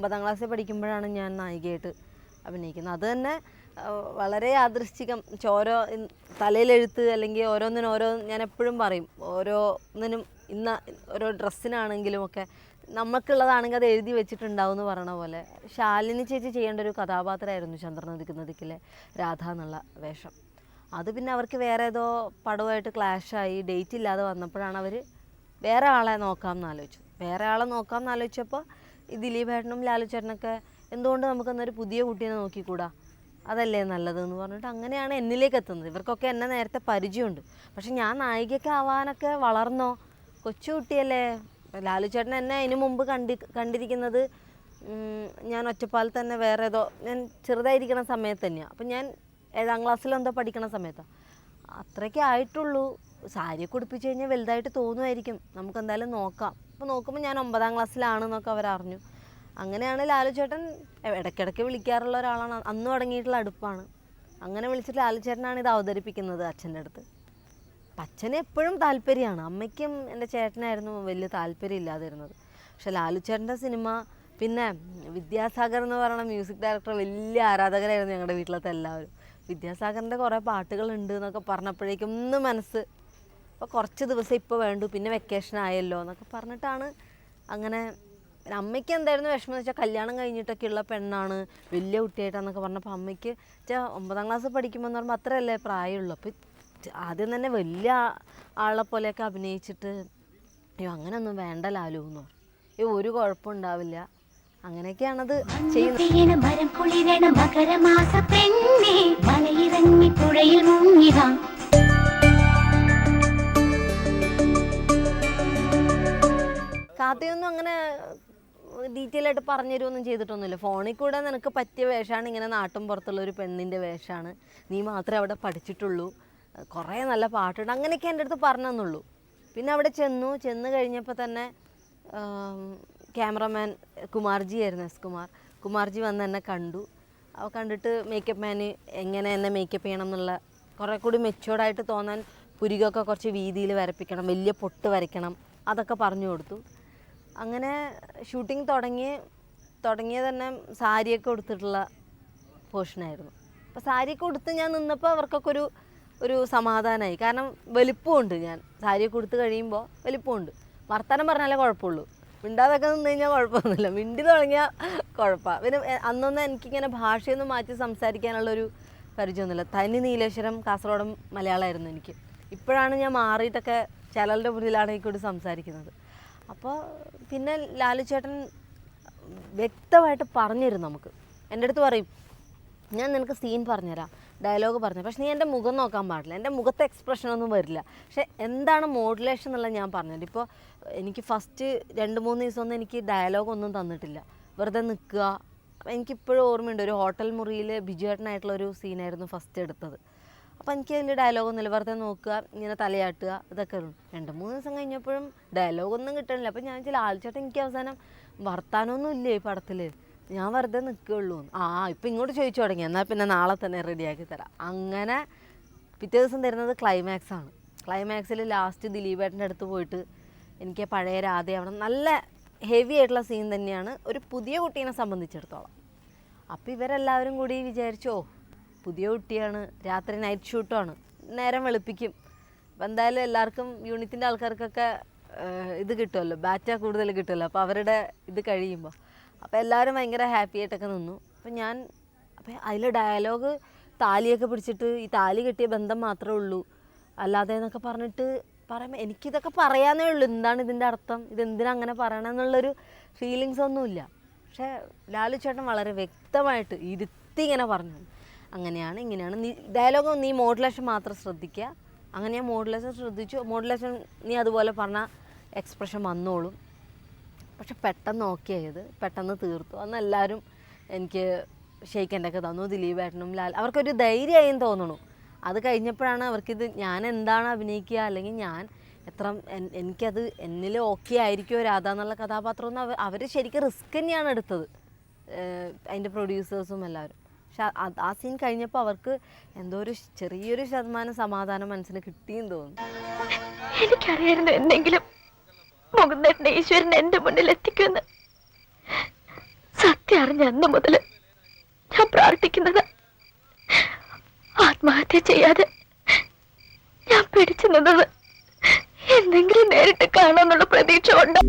ഒമ്പതാം ക്ലാസ്സിൽ പഠിക്കുമ്പോഴാണ് ഞാൻ നായികയായിട്ട് അഭിനയിക്കുന്നത്. അത് തന്നെ വളരെ യാദൃശ്ചികം. ചോരോ തലയിലെഴുത്ത് അല്ലെങ്കിൽ ഓരോന്നിനും ഓരോ ഞാൻ എപ്പോഴും പറയും ഓരോന്നിനും ഇന്ന ഓരോ ഡ്രസ്സിനാണെങ്കിലും ഒക്കെ നമുക്കുള്ളതാണെങ്കിൽ അത് എഴുതി വെച്ചിട്ടുണ്ടാവും എന്ന് പറയണ പോലെ. ശാലിനി ചേച്ചി ചെയ്യേണ്ട ഒരു കഥാപാത്രമായിരുന്നു ചന്ദ്രനദിക്ക് നദിക്കിലെ രാധ എന്നുള്ള വേഷം. അത് പിന്നെ അവർക്ക് വേറെ ഏതോ പടവുമായിട്ട് ക്ലാഷായി ഡേറ്റ് ഇല്ലാതെ വന്നപ്പോഴാണ് അവർ വേറെ ആളെ നോക്കാമെന്ന് ആലോചിച്ചു വേറെ ആളെ നോക്കാമെന്ന് ആലോചിച്ചപ്പോൾ ഈ ദിലീപ് ഏട്ടനും ലാലു ചേട്ടനൊക്കെ എന്തുകൊണ്ട് നമുക്കെന്നൊരു പുതിയ കുട്ടീനെ നോക്കിക്കൂടാ? അതല്ലേ നല്ലതെന്ന് പറഞ്ഞിട്ട് അങ്ങനെയാണ് എന്നിലേക്ക് എത്തുന്നത്. ഇവർക്കൊക്കെ എന്നെ നേരത്തെ പരിചയമുണ്ട്. പക്ഷെ ഞാൻ നായികയൊക്കെ ആവാനൊക്കെ വളർന്നോ? കൊച്ചുകുട്ടിയല്ലേ ലാലു ചേട്ടൻ എന്നെ അതിനു മുമ്പ് കണ്ടി കണ്ടിരിക്കുന്നത് ഞാൻ ഒറ്റപ്പാലത്ത് തന്നെ വേറെ ഏതോ ഞാൻ ചെറുതായിരിക്കണ സമയത്ത് തന്നെയാണ് അപ്പം ഞാൻ ഏഴാം ക്ലാസ്സിലെന്തോ പഠിക്കണ സമയത്താണ് അത്രയ്ക്കേ ആയിട്ടുള്ളൂ. സാരിയൊക്കെ ഉടുപ്പിച്ച് കഴിഞ്ഞാൽ വലുതായിട്ട് തോന്നുമായിരിക്കും നമുക്ക് എന്തായാലും നോക്കാം. അപ്പോൾ നോക്കുമ്പോൾ ഞാൻ ഒമ്പതാം ക്ലാസ്സിലാണെന്നൊക്കെ അവരറിഞ്ഞു അങ്ങനെയാണ് ലാലു ചേട്ടൻ ഇടയ്ക്കിടയ്ക്ക് വിളിക്കാറുള്ള ഒരാളാണ്. അന്ന് തുടങ്ങിയിട്ടുള്ള അടുപ്പാണ്. അങ്ങനെ വിളിച്ചിട്ട് ലാലു ചേട്ടനാണ് ഇത് അവതരിപ്പിക്കുന്നത് അച്ഛന്റെ അടുത്ത്. അച്ഛന് എപ്പോഴും താല്പര്യമാണ്. അമ്മയ്ക്കും എന്റെ ചേട്ടനായിരുന്നു വലിയ താല്പര്യം ഇല്ലാതിരുന്നത്. പക്ഷെ ലാലു ചേട്ടന്റെ സിനിമ പിന്നെ വിദ്യാസാഗർ എന്ന് പറയുന്ന മ്യൂസിക് ഡയറക്ടർ വലിയ ആരാധകരായിരുന്നു ഞങ്ങളുടെ വീട്ടിലത്തെ എല്ലാവരും. വിദ്യാസാഗറിന്റെ കുറേ പാട്ടുകളുണ്ട് എന്നൊക്കെ പറഞ്ഞപ്പോഴേക്കും ഒന്ന് മനസ്സ് അപ്പോൾ കുറച്ച് ദിവസം ഇപ്പോൾ വേണ്ടു പിന്നെ വെക്കേഷൻ ആയല്ലോ എന്നൊക്കെ പറഞ്ഞിട്ടാണ് അങ്ങനെ അമ്മയ്ക്ക് എന്തായിരുന്നു വിഷമം എന്ന് വെച്ചാൽ കല്യാണം കഴിഞ്ഞിട്ടൊക്കെ ഉള്ള പെണ്ണാണ് വലിയ കുട്ടിയായിട്ടാന്നൊക്കെ പറഞ്ഞപ്പോൾ അമ്മയ്ക്ക് വെച്ചാൽ ഒമ്പതാം ക്ലാസ് പഠിക്കുമ്പോൾ എന്ന് പറയുമ്പോൾ അത്രയല്ലേ പ്രായമുള്ളൂ. അപ്പോൾ ആദ്യം തന്നെ വലിയ ആളെ പോലെയൊക്കെ അഭിനയിച്ചിട്ട് അയ്യോ അങ്ങനെയൊന്നും വേണ്ട ലാലു എന്ന് അയ്യോ ഒരു കുഴപ്പമുണ്ടാവില്ല അങ്ങനെയൊക്കെയാണത് ചെയ്യുന്നത്. കാത്തയൊന്നും അങ്ങനെ ഡീറ്റെയിൽ ആയിട്ട് പറഞ്ഞു തരുമൊന്നും ചെയ്തിട്ടൊന്നുമില്ല. ഫോണിൽ കൂടെ നിനക്ക് പറ്റിയ വേഷമാണ് ഇങ്ങനെ നാട്ടും പുറത്തുള്ള ഒരു പെണ്ണിന്റെ വേഷമാണ്. നീ മാത്രമേ അവിടെ പഠിച്ചിട്ടുള്ളൂ. കുറേ നല്ല പാട്ടുണ്ട്. അങ്ങനെയൊക്കെ എന്റെ അടുത്ത് പറഞ്ഞു തന്നുള്ളൂ പിന്നെ അവിടെ ചെന്നു. ചെന്ന് കഴിഞ്ഞപ്പോൾ തന്നെ ക്യാമറമാൻ കുമാർജി ആയിരുന്നു എസ് കുമാർ. കുമാർജി വന്ന് എന്നെ കണ്ടു. അവ കണ്ടിട്ട് മേക്കപ്പ് മാന് എങ്ങനെ എന്നെ മേക്കപ്പ് ചെയ്യണം എന്നുള്ള കുറേ കൂടി മെച്ചുവർഡായിട്ട് തോന്നാൻ പുരികൊക്കെ കുറച്ച് വീതിയിൽ വരപ്പിക്കണം. വലിയ പൊട്ട് വരയ്ക്കണം. അതൊക്കെ പറഞ്ഞു കൊടുത്തു. അങ്ങനെ ഷൂട്ടിംഗ് തുടങ്ങി തുടങ്ങിയ തന്നെ സാരിയൊക്കെ കൊടുത്തിട്ടുള്ള പോർഷനായിരുന്നു അപ്പോൾ സാരിയൊക്കെ കൊടുത്ത് ഞാൻ നിന്നപ്പോൾ അവർക്കൊക്കെ ഒരു ഒരു സമാധാനമായി കാരണം വലിപ്പമുണ്ട് ഞാൻ. സാരിയൊക്കെ കൊടുത്ത് കഴിയുമ്പോൾ വലിപ്പമുണ്ട്. വർത്തമാനം പറഞ്ഞാലേ കുഴപ്പമുള്ളൂ. മിണ്ടാതൊക്കെ നിന്ന് കഴിഞ്ഞാൽ കുഴപ്പമൊന്നുമില്ല. മിണ്ടി തുടങ്ങിയാൽ കുഴപ്പമാണ് പിന്നെ അന്നൊന്നും എനിക്കിങ്ങനെ ഭാഷയൊന്നും മാറ്റി സംസാരിക്കാനുള്ളൊരു പരിചയമൊന്നുമില്ല. തനി നീലേശ്വരം കാസർഗോഡും മലയാളമായിരുന്നു എനിക്ക്. ഇപ്പോഴാണ് ഞാൻ മാറിയിട്ടൊക്കെ ചിലരുടെ മുന്നിലാണെങ്കിൽ കൂടി സംസാരിക്കുന്നത്. അപ്പോൾ പിന്നെ ലാലു ചേട്ടൻ വ്യക്തമായിട്ട് പറഞ്ഞിരുന്നു നമുക്ക്. എന്റെ അടുത്ത് പറയും ഞാൻ നിനക്ക് സീൻ പറഞ്ഞുതരാം ഡയലോഗ് പറഞ്ഞു പക്ഷെ നീ എന്റെ മുഖം നോക്കാൻ പാടില്ല. എന്റെ മുഖത്തെ എക്സ്പ്രഷൻ ഒന്നും വരില്ല. പക്ഷെ എന്താണ് മോഡുലേഷൻ എന്നുള്ളത് ഞാൻ പറഞ്ഞത് ഇപ്പോൾ എനിക്ക് ഫസ്റ്റ് രണ്ട് മൂന്ന് ദിവസമൊന്നും എനിക്ക് ഡയലോഗ് ഒന്നും തന്നിട്ടില്ല. വെറുതെ നിൽക്കുക. എനിക്കിപ്പോഴും ഓർമ്മയുണ്ട് ഒരു ഹോട്ടൽ മുറിയിൽ ബിജുവേട്ടനായിട്ടുള്ള ഒരു സീനായിരുന്നു ഫസ്റ്റ് എടുത്തത്. അപ്പോൾ എനിക്ക് അതിൽ ഡയലോഗൊന്നുമില്ല വെറുതെ നോക്കുക ഇങ്ങനെ തലയാട്ടുക ഇതൊക്കെ രണ്ട് മൂന്ന് ദിവസം കഴിഞ്ഞപ്പോഴും ഡയലോഗൊന്നും കിട്ടണില്ല. അപ്പോൾ ഞാൻ ചില ആൾച്ചേട്ടൻ എനിക്ക് അവസാനം വർത്താനമൊന്നും ഇല്ലേ ഈ പടത്തിൽ ഞാൻ വെറുതെ നിൽക്കുകയുള്ളൂ ആ ഇപ്പം ഇങ്ങോട്ട് ചോദിച്ചു തുടങ്ങി. എന്നാൽ പിന്നെ നാളെ തന്നെ റെഡിയാക്കി തരാം. അങ്ങനെ പിറ്റേ ദിവസം തരുന്നത് ക്ലൈമാക്സ് ആണ്. ക്ലൈമാക്സിൽ ലാസ്റ്റ് ദിലീപേട്ടന്റെ അടുത്ത് പോയിട്ട് എനിക്ക് പഴയ രാധയാവണം നല്ല ഹെവി ആയിട്ടുള്ള സീൻ തന്നെയാണ് ഒരു പുതിയ കുട്ടീനെ സംബന്ധിച്ചിടത്തോളം. അപ്പോൾ ഇവരെല്ലാവരും കൂടി വിചാരിച്ചോ പുതിയ കുട്ടിയാണ് രാത്രി നൈറ്റ് ഷൂട്ടുമാണ് നേരം വെളുപ്പിക്കും. അപ്പം എന്തായാലും എല്ലാവർക്കും യൂണിറ്റിന്റെ ആൾക്കാർക്കൊക്കെ ഇത് കിട്ടുമല്ലോ ബാറ്റ കൂടുതൽ കിട്ടുമല്ലോ. അപ്പോൾ അവരുടെ ഇത് കഴിയുമ്പോൾ അപ്പോൾ എല്ലാവരും ഭയങ്കര ഹാപ്പി ആയിട്ടൊക്കെ നിന്നു. അപ്പം ഞാൻ അപ്പം അതിലെ ഡയലോഗ് താലിയൊക്കെ പിടിച്ചിട്ട് ഈ താലി കിട്ടിയ ബന്ധം മാത്രമേ ഉള്ളൂ. അല്ലാതെ എന്നൊക്കെ പറഞ്ഞിട്ട് പറയുമ്പോൾ എനിക്കിതൊക്കെ പറയാനേ ഉള്ളൂ. എന്താണ് ഇതിന്റെ അർത്ഥം? ഇതെന്തിനാ അങ്ങനെ പറയണമെന്നുള്ളൊരു ഫീലിങ്സ് ഒന്നുമില്ല. പക്ഷേ ലാലു ചേട്ടൻ വളരെ വ്യക്തമായിട്ട് ഇരുത്തി ഇങ്ങനെ പറഞ്ഞു. അങ്ങനെയാണ് ഇങ്ങനെയാണ്. നീ ഡയലോഗ് നീ മോഡുലേഷൻ മാത്രം ശ്രദ്ധിക്കുക. അങ്ങനെ ഞാൻ മോഡുലേഷൻ ശ്രദ്ധിച്ചു. മോഡുലേഷൻ നീ അതുപോലെ പറഞ്ഞ എക്സ്പ്രഷൻ വന്നോളും. പക്ഷെ പെട്ടെന്ന് ഓക്കെ ആയത് പെട്ടെന്ന് തീർത്തു. അന്ന് എല്ലാവരും എനിക്ക് ഷെയ്ക്കന്റെയൊക്കെ തന്നു ദിലീപ് ഏട്ടനും ലാൽ. അവർക്കൊരു ധൈര്യമായും തോന്നണു. അത് കഴിഞ്ഞപ്പോഴാണ് അവർക്കിത് ഞാൻ എന്താണ് അഭിനയിക്കുക? അല്ലെങ്കിൽ ഞാൻ എത്ര എനിക്കത് എന്നിൽ ഓക്കെ ആയിരിക്കുമോ? രാധ എന്നുള്ള കഥാപാത്രം അവർ ശരിക്കും റിസ്ക് തന്നെയാണ് എടുത്തത്. അതിന്റെ പ്രൊഡ്യൂസേഴ്സും എല്ലാവരും. പക്ഷെ ആ- സീൻ കഴിഞ്ഞപ്പോൾ അവർക്ക് എന്തോ ഒരു ചെറിയൊരു ശതമാനം സമാധാനം മനസ്സിന് കിട്ടിയെന്ന് തോന്നുന്നു. എനിക്കറിയായിരുന്നു എന്തെങ്കിലും മുകുന്ദന്റെ ഈശ്വരൻ എന്റെ മുന്നിൽ എത്തിക്കുമെന്ന്. സത്യം അറിഞ്ഞ അന്ന് മുതൽ ഞാൻ പ്രാർത്ഥിക്കുന്നത് ആത്മഹത്യ ചെയ്യാതെ ഞാൻ പിടിച്ചു നിന്നത് എന്തെങ്കിലും നേരിട്ട് കാണാന്നുള്ള പ്രതീക്ഷ കൊണ്ട്